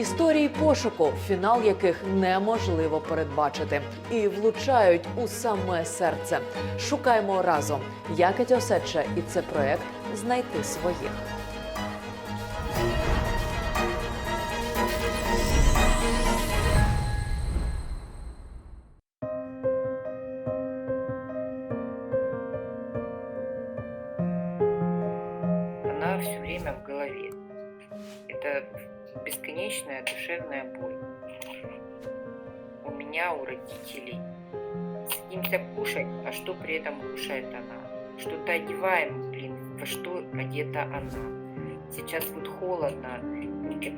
Історії пошуку, фінал яких неможливо передбачити, і влучають у саме серце. Шукаємо разом. Я Катя Осадча, і це проект Знайти своїх. она все время в голове. Это бесконечная душевная боль. У меня, у родителей. Садимся кушать, а что при этом кушает она? Что-то одеваем, блин, во что одета она? Сейчас вот холодно,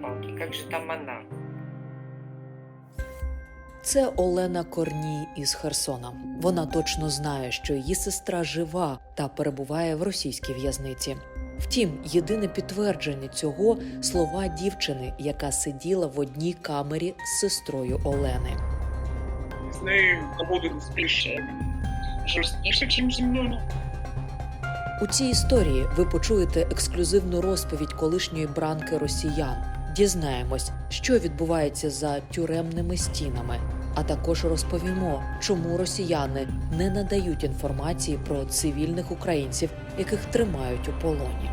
палки как же там она? Це Олена Корній із Херсона. Вона точно знає, що її сестра жива та перебуває в російській в'язниці. Втім, єдине підтвердження цього слова дівчини, яка сиділа в одній камері з сестрою Олени. з нею доводилось більше жорсткіше, ніж зі мною. У цій історії ви почуєте ексклюзивну розповідь колишньої бранки росіян. Дізнаємось, що відбувається за тюремними стінами, а також розповімо, чому росіяни не надають інформації про цивільних українців, яких тримають у полоні.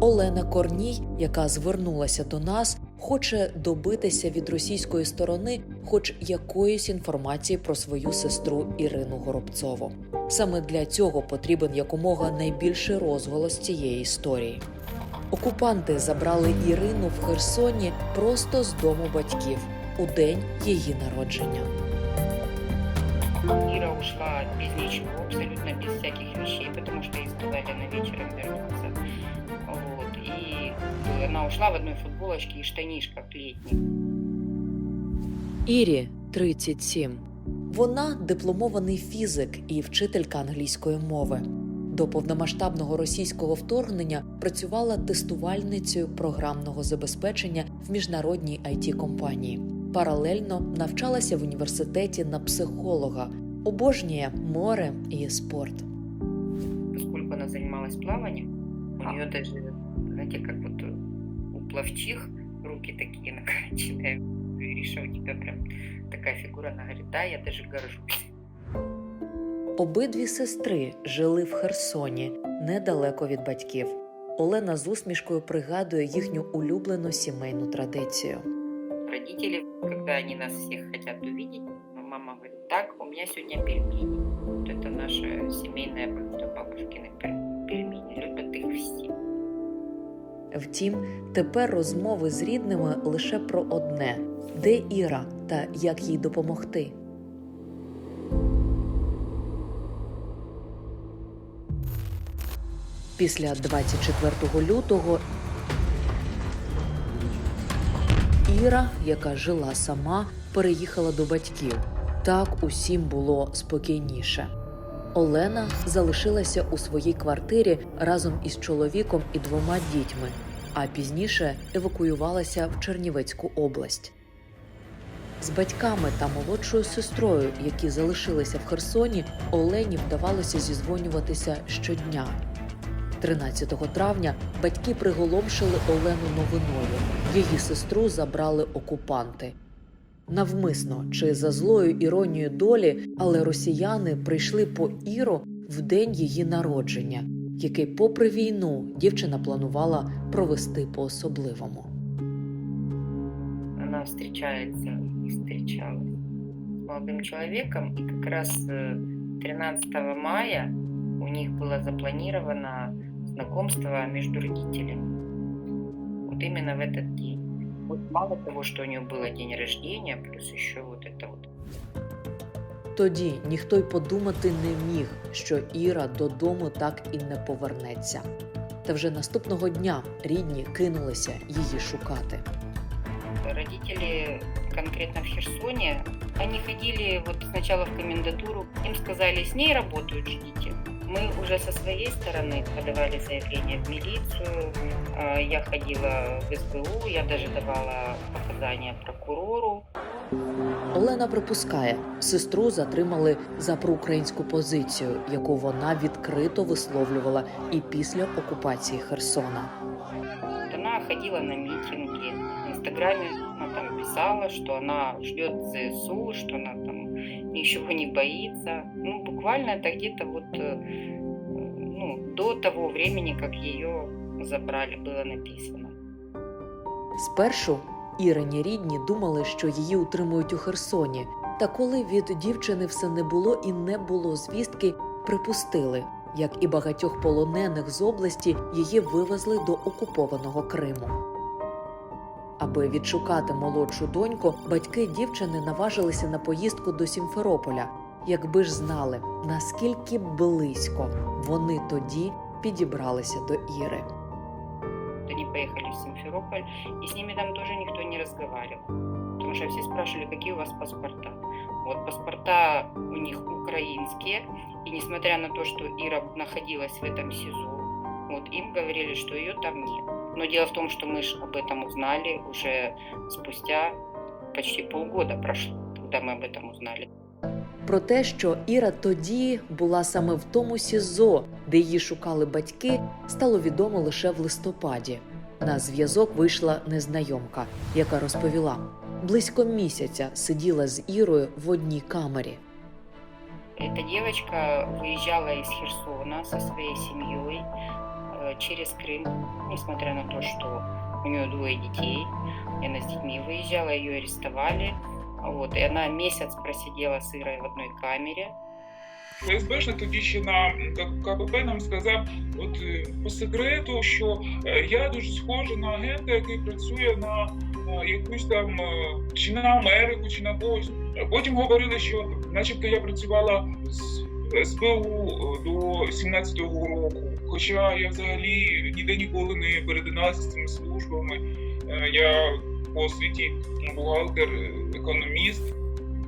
Олена Корній, яка звернулася до нас, хоче добитися від російської сторони хоч якоїсь інформації про свою сестру Ірину Горобцову. Саме для цього потрібен якомога найбільший розголос цієї історії. Окупанти забрали Ірину в Херсоні просто з дому батьків у день її народження. Ира ушла без ничего, абсолютно без всяких вещей, потому что ей сказали на вечером вернуться. Вот. И она ушла в одной футболочке и штанишках летних. Ірі 37. Вона дипломований фізик і вчителька англійської мови. До повномасштабного російського вторгнення працювала тестувальницею програмного забезпечення в міжнародній it компанії Паралельно навчалася в університеті на психолога, обожнює море і спорт. Поскольку она занималась плаванием, у нее даже, знаете, как вот у пловчих руки такие накачанные. Ириша, у тебя прям такая фигура. Она говорит, да, я даже горжусь. Обидві сестри жили в Херсоні недалеко від батьків. Олена з усмішкою пригадує їхню улюблену сімейну традицію. Родители, когда они нас всех хотят увидеть, мама говорит, так, у меня сегодня пельмени. Вот это наше семейное блюдо бабушкины пель- пельмени. Любят их все. Втім, тепер розмови з рідними лише про одне: де Іра та як їй допомогти. Після 24 лютого Іра, яка жила сама, переїхала до батьків. Так усім було спокійніше. Олена залишилася у своїй квартирі разом із чоловіком і двома дітьми, а пізніше евакуювалася в Чернівецьку область. З батьками та молодшою сестрою, які залишилися в Херсоні, Олені вдавалося зізвонюватися щодня. 13 травня батьки приголомшили Олену новиною. Її сестру забрали окупанти. Навмисно чи за злою іронією долі, але росіяни прийшли по Іру в день її народження, який, попри війну, дівчина планувала провести по-особливому. Она встречается и встречалась с молодым человеком. И как раз э, 13 мая у них было запланировано знакомство между родителями. Вот именно в этот день. Вот мало того, что у нее было день рождения, плюс еще вот это вот Тоді ніхто й подумати не міг, що Іра додому так і не повернеться. Та вже наступного дня рідні кинулися її шукати. родители конкретно в Херсоне, они ходили вот сначала в комендатуру, им сказали, с ней работают, ждите. Мы уже со своей стороны подавали заявление в милицию, э, я ходила в СБУ, я даже давала показания прокурору. Олена припускає, сестру затримали за проукраїнську позицію, яку вона відкрито висловлювала і після окупації Херсона. Вот Она ходила на митинги, в Инстаграме она там писала, что она ждет ЗСУ, что она там ничего не боится. Ну, буквально это где-то вот э, ну, до того времени, как ее забрали, было написано. Спершу Ірині рідні думали, що її утримують у Херсоні. Та коли від дівчини все не було і не було звістки, припустили, як і багатьох полонених з області, її вивезли до окупованого Криму. Аби відшукати молодшу доньку, батьки дівчини наважилися на поїздку до Сімферополя. Якби ж знали, наскільки близько вони тоді підібралися до Іри. Они поехали в Симферополь, и с ними там тоже никто не разговаривал. Потому что все спрашивали, какие у вас паспорта. Вот паспорта у них украинские, и несмотря на то, что Ира находилась в этом СИЗО, вот им говорили, что ее там нет. Но дело в том, что мы ж об этом узнали уже спустя почти полгода прошло, когда мы об этом узнали. Про те, що Іра тоді була саме в тому СІЗО, де її шукали батьки, стало відомо лише в листопаді. На зв'язок вийшла незнайомка, яка розповіла: близько місяця сиділа з Ірою в одній камері. Эта девочка выезжала из Херсона со своей семьей э, через Крым, несмотря на то, что у нее двое детей, и она с детьми выезжала, ее арестовали. Вот, и она месяц просидела с Ирой в одной камере. ФСБшник тоді ще на КПП нам сказав, от е, по секрету, що е, я дуже схожа на агента, який працює на е, якусь там е, чи на Америку, чи на когось. Потім говорили, що начебто я працювала з СБУ е, до 17-го року. Хоча я взагалі ніде ніколи не перетиналася з цими службами. Е, Я по освіті бухгалтер, е, економіст.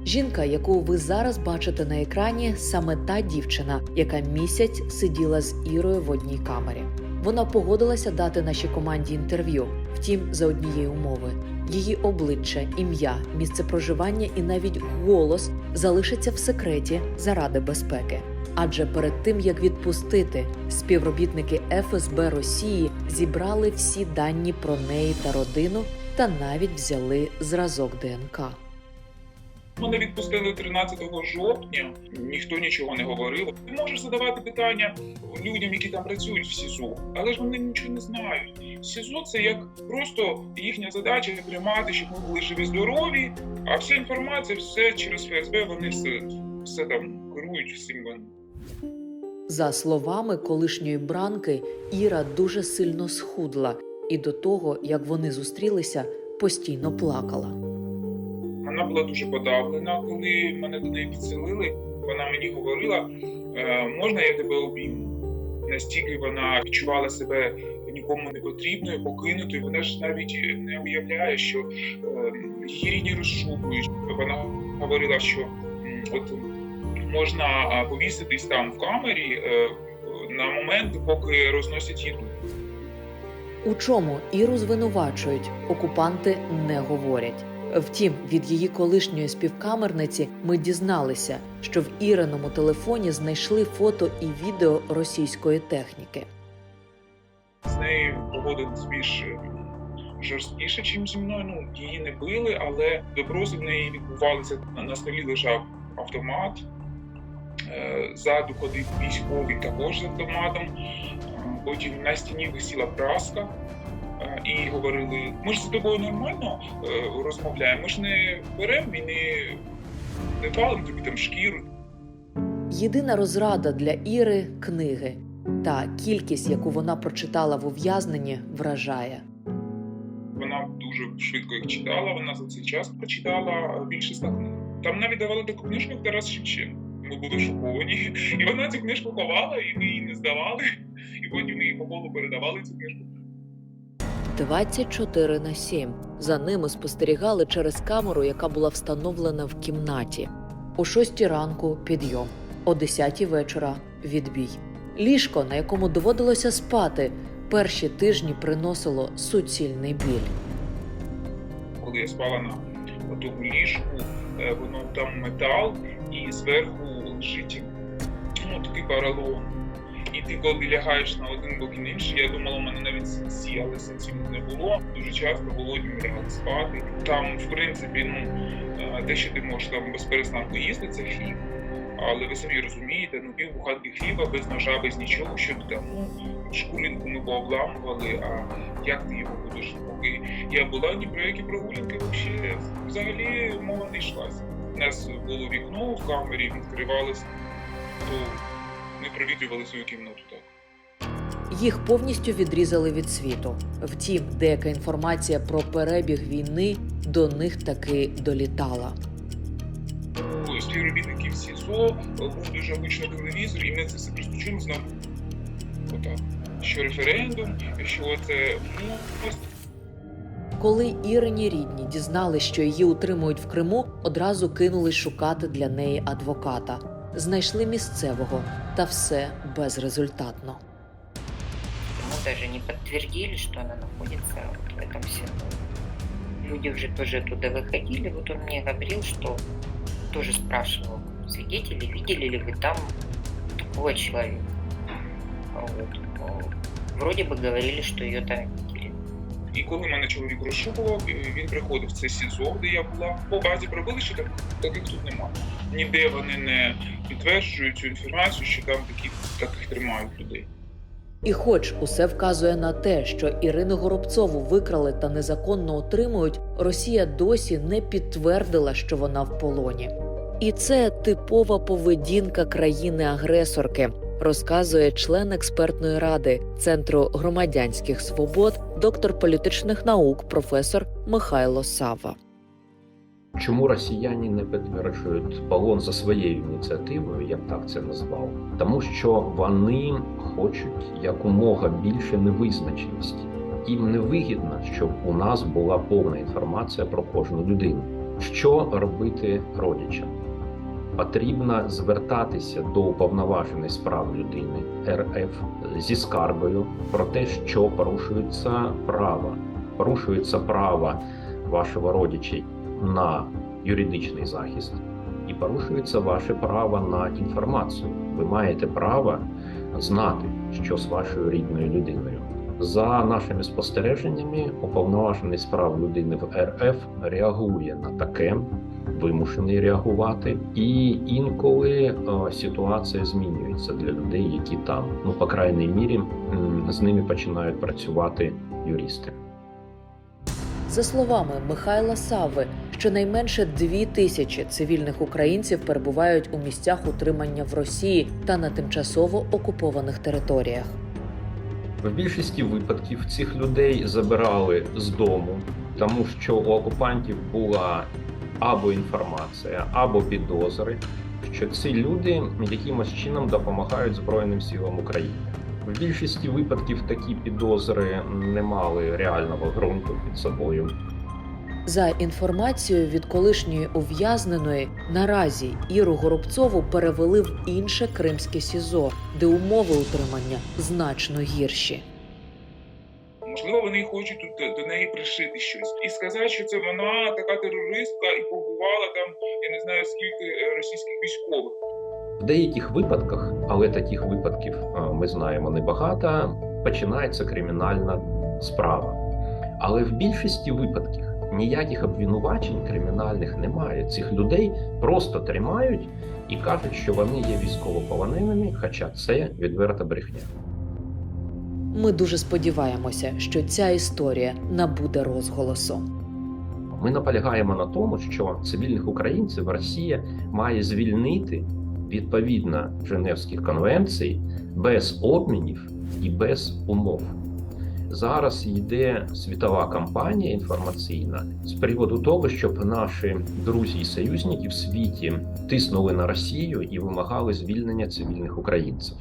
Жінка, яку ви зараз бачите на екрані, саме та дівчина, яка місяць сиділа з Ірою в одній камері. Вона погодилася дати нашій команді інтерв'ю, втім, за однієї умови. Її обличчя, ім'я, місце проживання і навіть голос залишаться в секреті заради безпеки. Адже перед тим як відпустити, співробітники ФСБ Росії зібрали всі дані про неї та родину та навіть взяли зразок ДНК. Мене відпустили 13 жовтня, ніхто нічого не говорив. Ти можеш задавати питання людям, які там працюють в СІЗО, але ж вони нічого не знають. СІЗО це як просто їхня задача тримати, щоб ми були живі здорові, а вся інформація, все через ФСБ, вони все, все там керують всім вони. За словами колишньої бранки, Іра дуже сильно схудла, і до того, як вони зустрілися, постійно плакала. Вона була дуже подавлена, коли мене до неї підселили. Вона мені говорила, «Е, можна я тебе обійму? Настільки вона відчувала себе нікому не потрібною, покинутою. Вона ж навіть не уявляє, що е, її рідні розшукують. Вона говорила, що от можна повіситись там в камері е, на момент, поки розносять їду. У чому Іру звинувачують, окупанти не говорять. Втім, від її колишньої співкамерниці ми дізналися, що в Іриному телефоні знайшли фото і відео російської техніки. з нею поводились більш жорсткіше, ніж зі мною. Ну, її не били, але допроси в неї відбувалися. На столі лежав автомат. Е, Ззаду ходив військовий також з автоматом. Е, Потім на стіні висіла праска. І говорили: ми ж з тобою нормально е, розмовляємо, ми ж не беремо і не, не палимо тобі там шкіру. Єдина розрада для Іри книги. Та кількість, яку вона прочитала в ув'язненні, вражає. Вона дуже швидко їх читала. Вона за цей час прочитала більше ста книг. Там навіть давали таку книжку як Тарас Шевченко. Ми були шоковані. І вона цю книжку ховала, і ми її не здавали. І потім ми її по колу передавали цю книжку. 24 на 7. За ними спостерігали через камеру, яка була встановлена в кімнаті. О 6 ранку підйом, о 10 вечора відбій. Ліжко, на якому доводилося спати, перші тижні приносило суцільний біль. Коли я спала на тому ліжку, е, воно там метал, і зверху лежить ну, такий поролон. І ти коли лягаєш на один бок і на інший, я думала, у мене навіть сенсі, але сенсів не було. Дуже часто голодні лягали спати. Там, в принципі, ну е, те, що ти можеш там без перестанку їсти, це хліб. Але ви самі розумієте, ну пів буханки хліба без ножа, без нічого, що ти там, ну, шкуринку ми пообламували, а як ти його будеш? Поки я була ні про які прогулянки взагалі, взагалі мова не йшлася. У нас було вікно в камері, відкривалося, то ми провітрювали свою кімнату так. Їх повністю відрізали від світу. Втім, деяка інформація про перебіг війни до них таки долітала. У співробітників СІЗО був дуже гучний телевізор, і ми це все просто чули знову. Отак. Що референдум, що це ну, просто Коли Ірині рідні дізнали, що її утримують в Криму, одразу кинулись шукати для неї адвоката. Знайшли місцевого, та все безрезультатно. Мы даже не подтвердили, что она находится вот в этом селе. Люди уже тоже туда выходили. Вот он мне говорил, что тоже спрашивал свидетелей, видели ли вы там такого человека. Вот. Ну, Вроде бы говорили, что ее там видели. І коли мене чоловік розшукував, е, він приходив в це СІЗО, де я була. По базі пробили, що так, таких тут немає. Ніде вони не підтверджують цю інформацію, що там такі, таких тримають людей. І хоч усе вказує на те, що Ірину Горобцову викрали та незаконно отримують, Росія досі не підтвердила, що вона в полоні. І це типова поведінка країни-агресорки, розказує член експертної ради Центру громадянських свобод, доктор політичних наук, професор Михайло Сава. Чому росіяни не підтверджують полон за своєю ініціативою, я б так це назвав? Тому що вони хочуть якомога більше невизначеності. Їм не вигідно, щоб у нас була повна інформація про кожну людину. Що робити родичам? Потрібно звертатися до уповноваженої справ людини РФ зі скаргою про те, що порушується право, порушується право вашого родича на юридичний захист і порушується ваше право на інформацію. Ви маєте право знати, що з вашою рідною людиною. За нашими спостереженнями, уповноважений справ людини в РФ реагує на таке, вимушений реагувати, і інколи е, ситуація змінюється для людей, які там, ну по крайній мірі, з ними починають працювати юристи. За словами Михайла Сави, щонайменше дві тисячі цивільних українців перебувають у місцях утримання в Росії та на тимчасово окупованих територіях. В більшості випадків цих людей забирали з дому, тому що у окупантів була або інформація, або підозри, що ці люди якимось чином допомагають Збройним силам України. В більшості випадків такі підозри не мали реального ґрунту під собою. За інформацією від колишньої ув'язненої, наразі Іру Горобцову перевели в інше кримське СІЗО, де умови утримання значно гірші. Можливо, вони хочуть тут до- неї пришити щось і сказати, що це вона така терористка і побувала там, я не знаю скільки е, російських військових. В деяких випадках, але таких випадків е, ми знаємо небагато, починається кримінальна справа. Але в більшості випадків ніяких обвинувачень кримінальних немає. Цих людей просто тримають і кажуть, що вони є військовополоненими, хоча це відверта брехня. Ми дуже сподіваємося, що ця історія набуде розголосу. Ми наполягаємо на тому, що цивільних українців Росія має звільнити відповідно Женевських конвенцій без обмінів і без умов. Зараз йде світова кампанія інформаційна з приводу того, щоб наші друзі і союзники в світі тиснули на Росію і вимагали звільнення цивільних українців.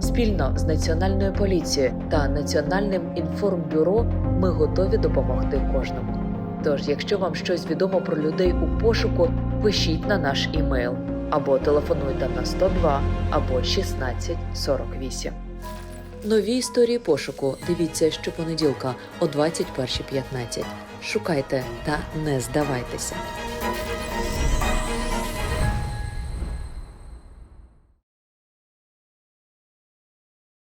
Спільно з національною поліцією та національним інформбюро ми готові допомогти кожному. Тож, якщо вам щось відомо про людей у пошуку, пишіть на наш імейл або телефонуйте на 102 або 1648. Нові історії пошуку дивіться щопонеділка о 21.15. Шукайте та не здавайтеся.